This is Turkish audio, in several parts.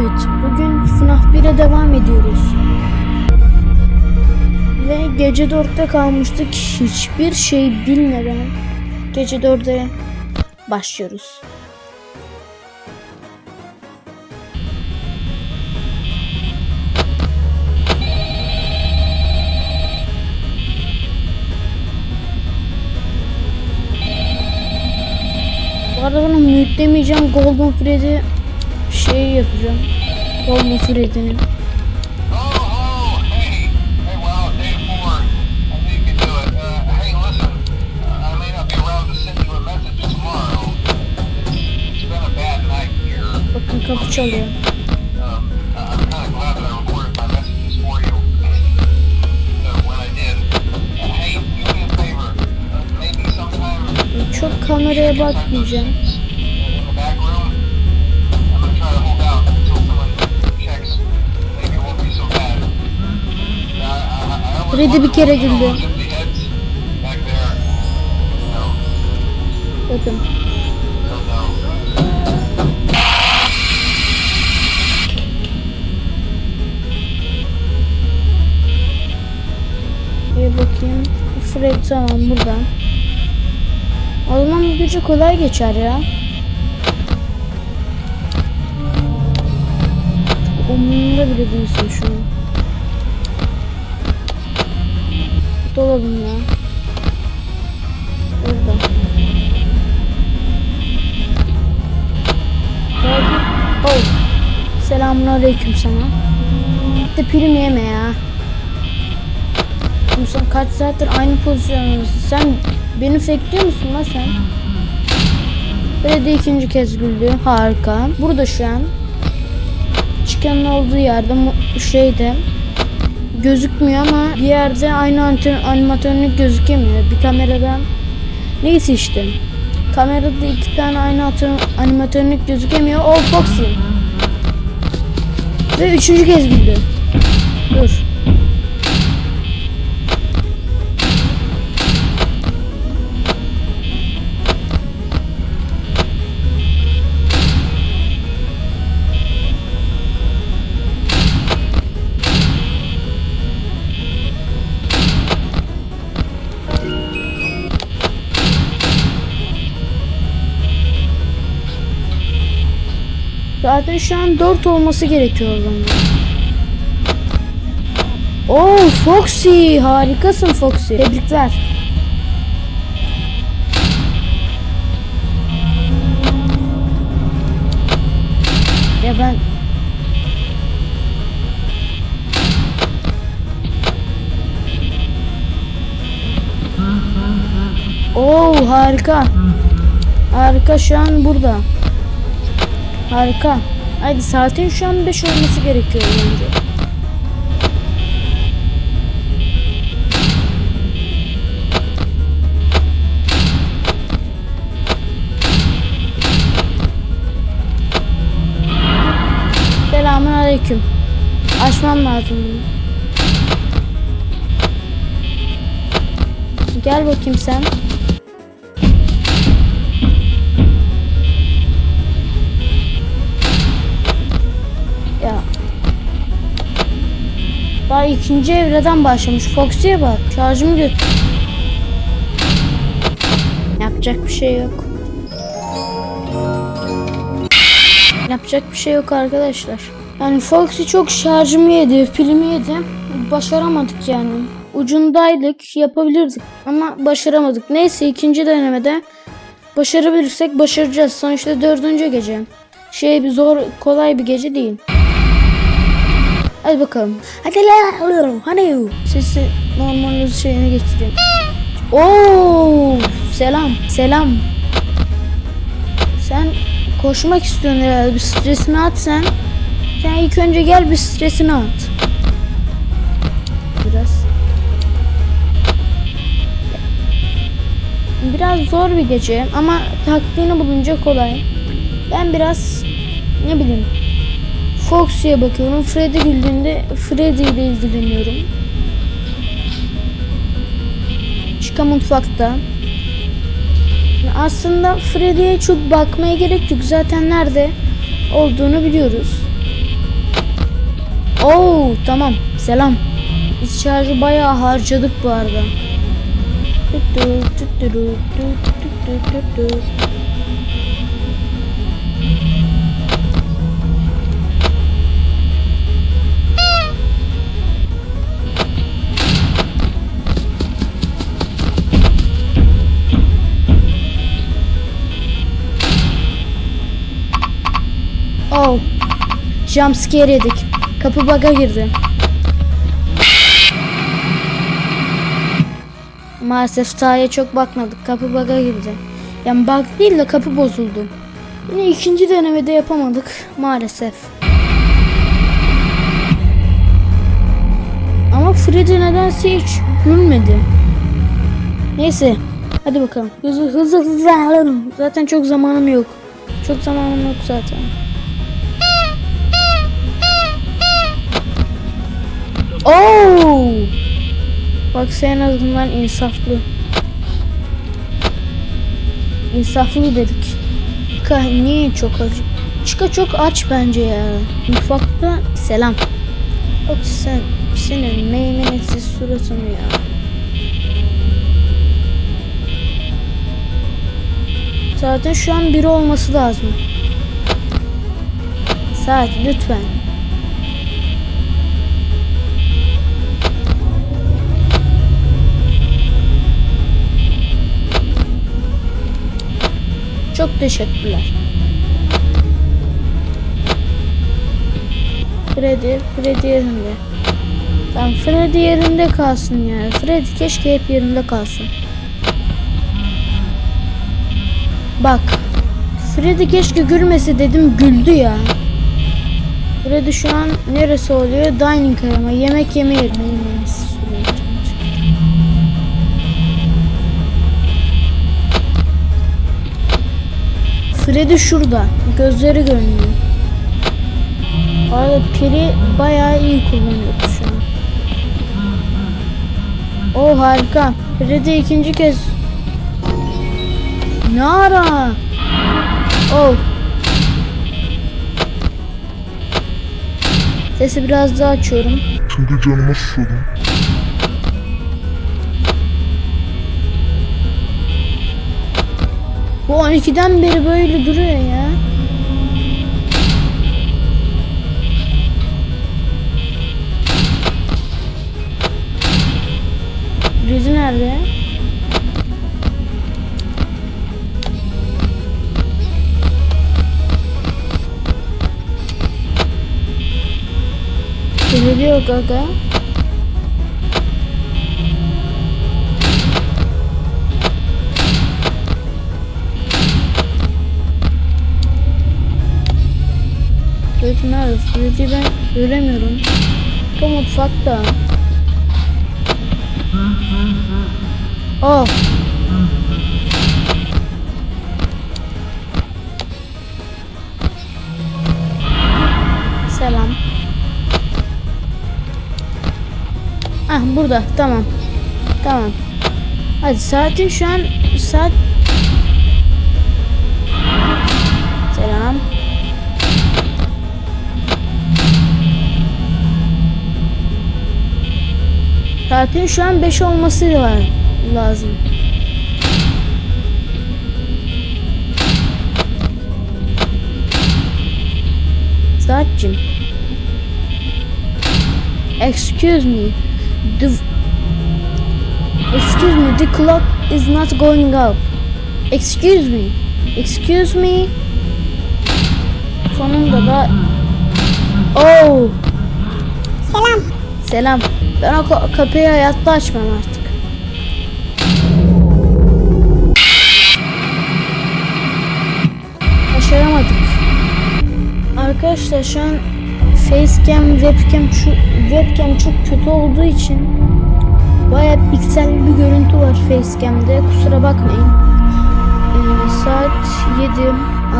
Evet, bugün FNAF 1'e devam ediyoruz. Ve gece 4'te kalmıştık. Hiçbir şey bilmeden gece 4'e başlıyoruz. Bu arada bunu mute demeyeceğim. Golden Freddy şey yapacağım. Golden Freddy'nin. Oh, oh, hey, hey, wow, day Always Freddy bir kere güldü. Bakın. Bir bakayım. Fred tamam burada. O zaman bu gece kolay geçer ya. Umurumda bile değilsin şu an. Dolabım ya. Orada. Oh. Selamun aleyküm sana. De prim yeme ya. Sen kaç saattir aynı pozisyondasın. Sen beni fakeliyor musun lan sen? Freddy ikinci kez güldü. Harika. Burada şu an. Çıkanın olduğu yerde şeyde gözükmüyor ama bir yerde aynı animatörlük gözükemiyor. Bir kameradan neyse işte. Kamerada iki tane aynı atö- animatörlük gözükemiyor. O Foxy. Ve üçüncü kez güldü. Dur. Zaten şu an 4 olması gerekiyor bana. Oo Foxy harikasın Foxy. Tebrikler. Ya ben Oo harika. Harika şu an burada. Harika. Haydi saatin şu an 5 olması gerekiyor bence. Selamun aleyküm. Açmam lazım bunu. Gel bakayım sen. Daha ikinci evreden başlamış. Foxy'ye bak. Şarjımı götür. Yapacak bir şey yok. Yapacak bir şey yok arkadaşlar. Yani Foxy çok şarjımı yedi, pilimi yedi. Başaramadık yani. Ucundaydık, yapabilirdik ama başaramadık. Neyse ikinci denemede başarabilirsek başaracağız. Sonuçta dördüncü gece. Şey bir zor, kolay bir gece değil. Hadi bakalım. Hadi la hani sesi normal şeyine getireyim. Oo selam selam. Sen koşmak istiyorsun herhalde bir stresini at sen. Sen ilk önce gel bir stresini at. Biraz. Biraz zor bir gece ama taktiğini bulunca kolay. Ben biraz ne bileyim Foxy'ye bakıyorum. Freddy güldüğünde Freddy ile ilgileniyorum. Chica mutfakta. Aslında Freddy'ye çok bakmaya gerek yok. Zaten nerede olduğunu biliyoruz. Oo tamam. Selam. Biz şarjı bayağı harcadık bu arada. Tütü, tütürü, tü, tü, tü, tü, tü. Oh. Jumpscare yedik. Kapı bug'a girdi. Maalesef sahaya çok bakmadık. Kapı bug'a girdi. Yani bug değil de kapı bozuldu. Yine ikinci denemede yapamadık maalesef. Ama Freddy nedense hiç gülmedi. Neyse. Hadi bakalım. Hızlı hızlı hızlı. Zaten çok zamanım yok. Çok zamanım yok zaten. Oo! Bak sen en azından insaflı. İnsaflı dedik. Çıka niye çok acı? Çıka çok aç bence ya. Mutfakta selam. Bak sen senin meymenetsiz suratını ya. Zaten şu an biri olması lazım. Saat lütfen. Teşekkürler. Freddy, Freddy yerinde. Tamam Freddy yerinde kalsın ya. Freddy keşke hep yerinde kalsın. Bak. Freddy keşke gülmese dedim güldü ya. Freddy şu an neresi oluyor? Dining ama yemek yeme yerine Freddy şurada. Gözleri görünüyor. Arada pili bayağı iyi kullanıyoruz şu an. O harika. Freddy ikinci kez. Ne ara? Oh. Sesi biraz daha açıyorum. Şimdi canıma susadım. Bu 12'den beri böyle duruyor ya. Freddy nerede? Freddy yok Freddy nerede? Freddy'yi ben göremiyorum. Bu mutfakta. Oh. Selam. Ah burada tamam. Tamam. Hadi saatin şu an saat Saatin şu an 5 olması lazım. Saatcim. Excuse me. The Excuse me, the clock is not going up. Excuse me. Excuse me. Sonunda da Oh. Selam. Selam. Ben o ka- kapıyı hayatta açmam artık. Başaramadık. Arkadaşlar şu an facecam, webcam, şu webcam çok kötü olduğu için baya pikselli bir görüntü var facecam'de. Kusura bakmayın. Ee, saat 7,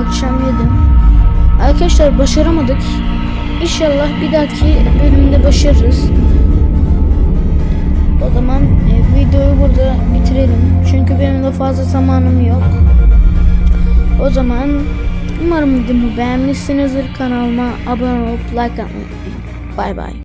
akşam 7. Arkadaşlar başaramadık. İnşallah bir dahaki bölümde başarırız. Zaman e, videoyu burada bitirelim. Çünkü benim de fazla zamanım yok. O zaman umarım videomu beğenmişsinizdir. Kanalıma abone olup like atmayı unutmayın. Bay bay.